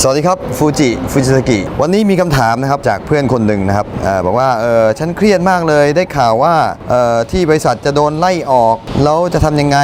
สวัสดีครับฟูจิฟูจิสกิวันนี้มีคำถามนะครับจากเพื่อนคนหนึ่งนะครับอบอกว่าเออฉันเครียดมากเลยได้ข่าวว่าเออที่บริษัทจะโดนไล่ออกแล้วจะทำยังไง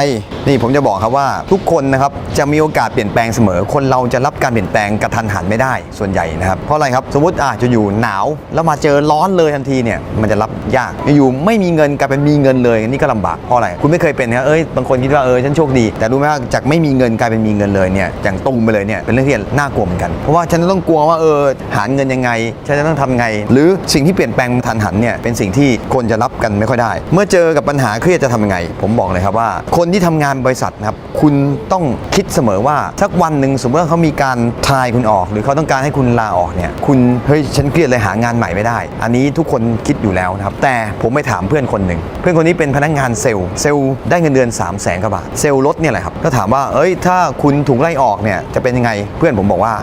นี่ผมจะบอกครับว่าทุกคนนะครับจะมีโอกาสเปลี่ยนแปลงเสมอ คนเราจะรับการเปลี่ยนแปลงกระทันหันไม่ได้ส่วนใหญ่นะครับเพราะอะไรครับสมมติอาจจะอยู่หนาว แล้วมาเจอร้อนเลยทันทีเนี่ยมันจะรับยากอยู่ไม่มีเงินกลายเป็นมีเงินเลยนี่ก็ลำบากเพราะอะไรคุณไม่เคยเป็นนะเอ้ยบางคนคิดว่าเออฉันโชคดี แต่รู้ไหมว่าจากไม่มีเงินกลายเป็นมีเงินเลยเนี่ยอย่างตรงไปเลยเนี่ยเป็นเรื่องที่น่ากลัวกัน เพราะว่าฉันจะต้องกลัวว่าเออหาเงินยังไง ฉันจะต้องทำไง หรือสิ่งที่เปลี่ยนแปลงทันหันเนี่ยเป็นสิ่งที่คนจะรับกันไม่ค่อยได้ เมื่อเจอกับปัญหาเครียดจะทำยังไง ผมบอกเลยครับว่า คนที่ทำงานบริษัทนะครับคุณต้องคิดเสมอว่าสักวันหนึ่งสมมติว่าเขามีการทายคุณออก หรือเขาต้องการให้คุณลาออกเนี่ยคุณเฮ้ยฉันเครียดเลยหางานใหม่ไม่ได้ อันนี้ทุกคนคิดอยู่แล้วนะครับแต่ผมไปถามเพื่อนคนหนึ่งเพื่อนคนนี้เป็นพนักงานเซลล์เซลล์ได้เงินเดือน 3 0 0แสนกว่าบาทเซลล์รถเนี่ยแหละครับก็ถามว่าเอ้ยถ้าคุณถูกไล่ออกเนี่ยจะเป็นยังไงเพื่อนผมบอกว่า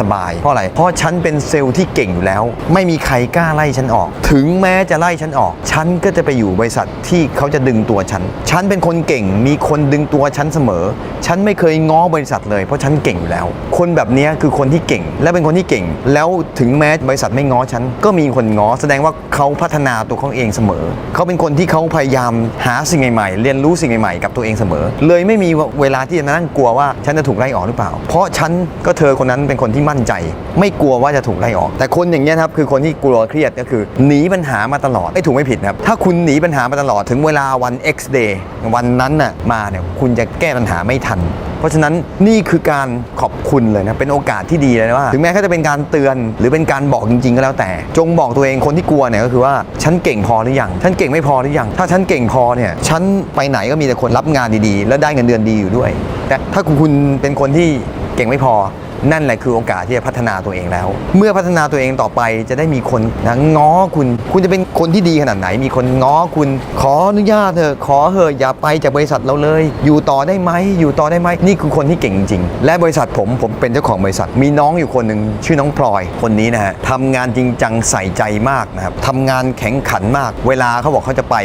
สบายๆเพราะอะไร เพราะฉันเป็นเซลล์ที่เก่งอยู่แล้ว ไม่มีใครกล้าไล่ฉันออก ถึงแม้จะไล่ฉันออก ฉันก็จะไปอยู่บริษัทที่เขาจะดึงตัวฉัน ฉันเป็นคนเก่ง มีคนดึงตัวฉันเสมอ ฉันไม่เคยง้อบริษัทเลยเพราะฉันเก่งอยู่แล้ว คนแบบนี้คือคนที่เก่ง และเป็นคนที่เก่ง แล้วถึงแม้บริษัทไม่ง้อฉันก็มีคนง้อแสดงว่าเขาพัฒนาตัวเขาเองเสมอ เขาเป็นคนที่เขาพยายามหาสิ่งใหม่ๆเรียนรู้สิ่งใหม่ๆกับตัวเองเสมอ เลยไม่มีเวลาที่จะนั่งกลัวว่าฉันจะถูกไล่ออกหรือเปล่า เพราะฉันก็เธอคนนั้นเป็นคนที่มั่นใจ ไม่กลัวว่าจะถูกไล่ออก แต่คนอย่างเงี้ยครับคือคนที่กลัวเครียดก็คือหนีปัญหามาตลอดไม่ถูกไม่ผิดครับ ถ้าคุณหนีปัญหามาตลอดถึงเวลาวัน X day วันนั้นน่ะมาเนี่ยคุณจะแก้ปัญหาไม่ทัน เพราะฉะนั้นนี่คือการขอบคุณเลยนะเป็นโอกาสที่ดีเลยนะว่า ถึงแม้เขาจะเป็นการเตือนหรือเป็นการบอกจริง ๆ ก็แล้วแต่ จงบอกตัวเองคนที่กลัวเนี่ยก็คือว่าฉันเก่งพอหรือยังฉันเก่งไม่พอหรือยังถ้าฉันเก่งพอเนี่ยฉันไปไหนก็มีแต่คนรับงานดีๆ แล้วได้เงินเดือนดีอยู่ด้วย แต่ถ้าคุณเป็นคนที่เก่งไม่พอ นั่นแหละคือโอกาสที่จะพัฒนาตัวเองแล้ว เมื่อพัฒนาตัวเองต่อไปจะได้มีคนนะง้อคุณ คุณจะเป็นคนที่ดีขนาดไหน มีคนง้อคุณ ขออนุญาตเถอะขอเถอะอย่าไปจากบริษัทเราเลย อยู่ต่อได้ไหมอยู่ต่อได้ไหมนี่คือคนที่เก่งจริง และบริษัทผมผมเป็นเจ้าของบริษัท มีน้องอยู่คนหนึ่งชื่อน้องพลอยคนนี้นะฮะทำงานจริงจังใส่ใจมากนะครับทำงานแข็งขันมาก เวลาเขาบอกเขาจะไป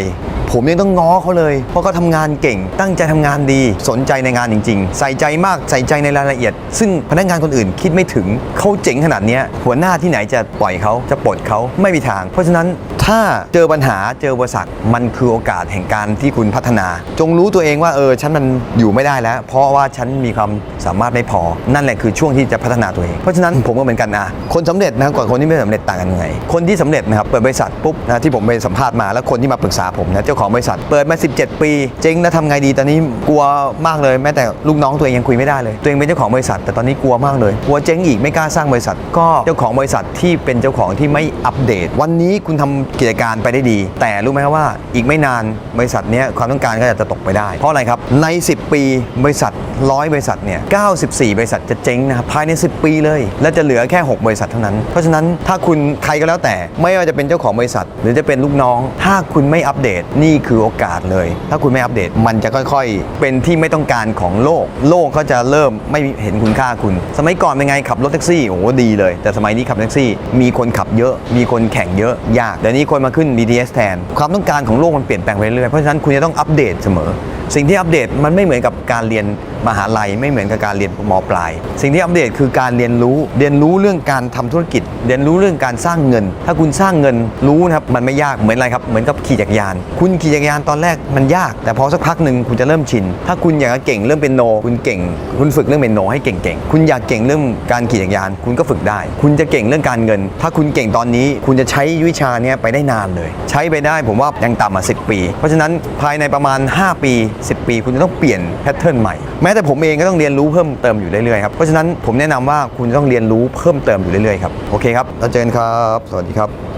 ผมยังต้องง้อเขาเลย เพราะเขาทำงานเก่ง ตั้งใจทำงานดี สนใจในงานจริง ๆ ใส่ใจมากใส่ใจในรายละเอียด ซึ่งพนักงานคนอื่นคิดไม่ถึงเขาเจ๋งขนาดนี้หัวหน้าที่ไหนจะปล่อยเขาจะปลดเขาไม่มีทาง เพราะฉะนั้น ถ้าเจอปัญหาเจออุปสรรคมันคือโอกาสแห่งการที่คุณพัฒนา จงรู้ตัวเองว่าเออฉันมันอยู่ไม่ได้แล้ว เพราะว่าฉันมีความสามารถไม่พอ นั่นแหละคือช่วงที่จะพัฒนาตัวเอง เพราะฉะนั้นผมก็เหมือนกันนะคนสำเร็จนะก่อนคนที่ไม่สำเร็จต่างกันยังไง คนที่สำเร็จนะครับเปิดบริษัทปุ๊บนะที่ผมไปสัมภาษณ์มาแล้วคนที่มาปรึกษาผมนะเจ้าของบริษัทเปิดมา 17 ปีเจ๊งแล้วทำไงดีตอนนี้กลัวมากเลยแม้แต่ลูกน้องตัวเองยังคุยไม่ได้เลย ตัวเองเป็นเจ้าของบริษัท แต่ตอนนี้กลัวมากเลยกลัวเจ๊งอีกไม่กล้าสร้างบริษัท ก็เจ้าของบริษัทที่เป็นเจ้าของที่ไม่อัปเดต วันนี้คุณทำกิจการไปได้ดี แต่รู้ไหมครับว่าอีกไม่นานบริษัทนี้ความต้องการก็จะตกไปได้ เพราะอะไรครับใน 10 ปีบริษัทร้อยบริษัทเนี่ย 94 บริษัทจะเจ๊งนะครับภายใน 10 ปีเลย และจะเหลือแค่ 6 บริษัทเท่านั้น เพราะฉะนั้นถ้าคุณใครก็แล้วแต่ไม่ว่าจะเป็นเจ้าของบริษัท หรือจะเป็นลูกน้อง ถ้าคุณไม่อัปเดตนี่คือโอกาสเลย ถ้าคุณไม่อัปเดตมันจะค่อยๆ เป็นที่ไม่ต้องการของโลก โลกก็จะเริ่มไม่เห็นคุณค่าคุณ สมัยก่อนเป็นไงขับรถแท็กซี่โอ้โหดีเลย แต่สมัยนี้ขับแท็กซี่ มีคนขับเยอะ มีคนแข่งเยอะยากเดี๋ยวนี้คนมาขึ้น BTS แทนความต้องการของโลกมันเปลี่ยนแปลงไปเรื่อยเพราะฉะนั้นคุณจะต้องอัปเดตเสมอ สิ่งที่อัปเดตมันไม่เหมือนกับการเรียนมหาลัย ไม่เหมือนกับการเรียนมปลาย สิ่งที่อัปเดตคือการเรียนรู้เรียนรู้เรื่องการทำธุรกิจ เรียนรู้เรื่องการสร้างเงิน ถ้าคุณสร้างเงินรู้นะครับมันไม่ยากเหมือนอะไรครับเหมือนกับขี่จักรยาน คุณขี่จักรยานตอนแรกมันยาก แต่พอสักพักหนึ่งคุณจะเริ่มชิน ถ้าคุณอยากเก่งเรื่องเป็นโน คุณเก่ง คุณฝึกเรื่องเป็นโนให้เก่งๆคุณอยากเก่งเรื่องการขี่จักรยาน คุณก็ฝึกได้ คุณจะเก่งเรื่องการเงิน ถ้าคุณเก่งตอนนี้ คุณจะใช้วิชาเนี้ยไปได้นานเลย ใช้ไปได้ผมว่ายังต่ำมา10ปี เพราะฉะนั้นภายในประมาณ 5 ปี10 ปี คุณจะต้องเปลี่ยนแพทเทิร์นใหม่ แม้แต่ผมเองก็ต้องเรียนรู้เพิ่มเติมอยู่เรื่อยๆครับ เพราะฉะนั้นผมแนะนำว่าคุณต้องเรียนรู้เพิ่มเติมอยู่เรื่อยๆครับ โอเคครับ เราเจอกันครับ สวัสดีครับ